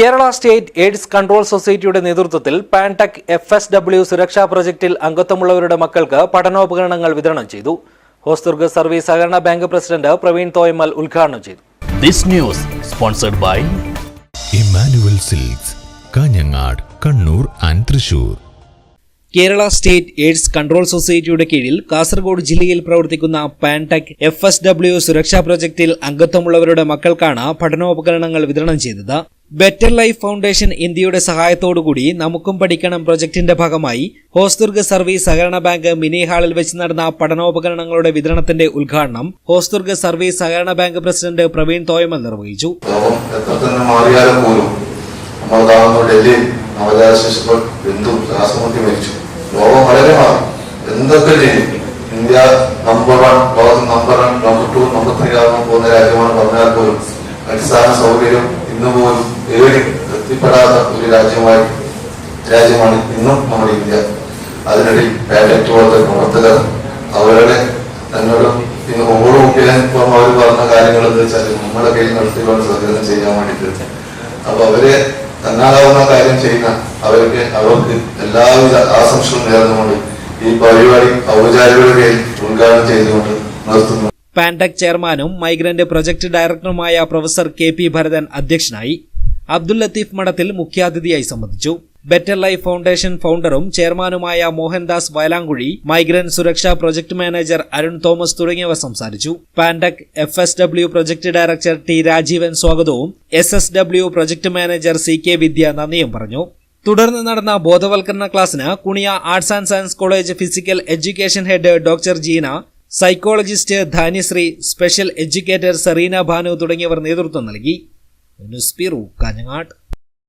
Kerala state AIDS control സൊസൈറ്റിയുടെ നേതൃത്വത്തിൽ പാൻടെക് F S W സുരക്ഷാ പ്രൊജക്ടിൽ അംഗത്വമുള്ളവരുടെ മക്കൾക്ക് പഠനോപകരണങ്ങൾ വിതരണം ചെയ്തു. ഹോസ്ദുർഗ് സർവീസ് സഹകരണ ബാങ്ക് പ്രസിഡന്റ് പ്രവീൺ തോയമൽ ഉദ്ഘാടനം ചെയ്തു. This news sponsored by Emmanuel silks Kanhangad Kannur and Thrissur. Kerala state AIDS control സൊസൈറ്റിയുടെ കീഴിൽ കാസർഗോഡ് ജില്ലയിൽ പ്രവർത്തിക്കുന്ന പാൻടെക് എഫ് എസ് ഡബ്ല്യു സുരക്ഷാ പ്രൊജക്ടിൽ അംഗത്വമുള്ളവരുടെ മക്കൾക്കാണ് പഠനോപകരണങ്ങൾ വിതരണം ചെയ്തത്. ബെറ്റർ ലൈഫ് ഫൗണ്ടേഷൻ ഇന്ത്യയുടെ സഹായത്തോടുകൂടി നമുക്കും പഠിക്കണം പ്രൊജക്ടിന്റെ ഭാഗമായി ഹോസ്ദുർഗ് സർവീസ് സഹകരണ ബാങ്ക് മിനി ഹാളിൽ വെച്ച് നടന്ന പഠനോപകരണങ്ങളുടെ വിതരണത്തിന്റെ ഉദ്ഘാടനം ഹോസ്ദുർഗ് സർവീസ് സഹകരണ ബാങ്ക് പ്രസിഡന്റ് പ്രവീൺ തോയമൽ നിർവഹിച്ചു. വളരെ India number number number number പോകുന്ന അടിസ്ഥാന സൗകര്യം ഇന്ന് പോലും ഏറി എത്തിപ്പെടാത്ത ഒരു രാജ്യമായി രാജ്യമാണ് ഇന്നും നമ്മുടെ ഇന്ത്യ. അതിനിടയിൽ പാലറ്റ് പോലത്തെ പ്രവർത്തകർ അവരുടെ തന്നോടും പിന്നെ ഓരോ മുഖ്യം അവർ പറഞ്ഞ കാര്യങ്ങൾ എന്ന് വെച്ചാൽ നമ്മുടെ കയ്യിൽ നടത്തിക്കൊണ്ട് സഹകരണം ചെയ്യാൻ വേണ്ടിയിട്ട്. അപ്പൊ അവരെ തന്നാലാവുന്ന കാര്യം ചെയ്യുന്ന അവർക്ക് അവർക്ക് എല്ലാവിധ ആശംസകളും നേർന്നുകൊണ്ട് ഈ പരിപാടി ഔപചാരികയുടെ കയ്യിൽ ഉദ്ഘാടനം ചെയ്തുകൊണ്ട് നിർത്തുന്നു. പാൻടെക് ചെയർമാനും മൈഗ്രന്റ് പ്രൊജക്ട് ഡയറക്ടറുമായ പ്രൊഫസർ കെ പി ഭരതൻ അധ്യക്ഷനായി അബ്ദുൽ ലത്തീഫ് മഠത്തിൽ മുഖ്യാതിഥിയായി സംബന്ധിച്ചു. ബെറ്റർ ലൈഫ് ഫൗണ്ടേഷൻ ഫൗണ്ടറും ചെയർമാനുമായ മോഹൻദാസ് വയലാങ്കുഴി മൈഗ്രന്റ് സുരക്ഷാ പ്രൊജക്ട് മാനേജർ അരുൺ തോമസ് തുടങ്ങിയവർ സംസാരിച്ചു. Pantech F S W project director T Rajeevan സ്വാഗതവും S S W project manager C K Vidya നന്ദിയും പറഞ്ഞു. തുടർന്ന് നടന്ന ബോധവൽക്കരണ ക്ലാസ്സിന് Kuniya arts and science college physical education head doctor Jeena psychologist Dhanyasree special educator Sereena Bhanu തുടങ്ങിയവർ നേതൃത്വം നൽകി. News bureau Kanhangad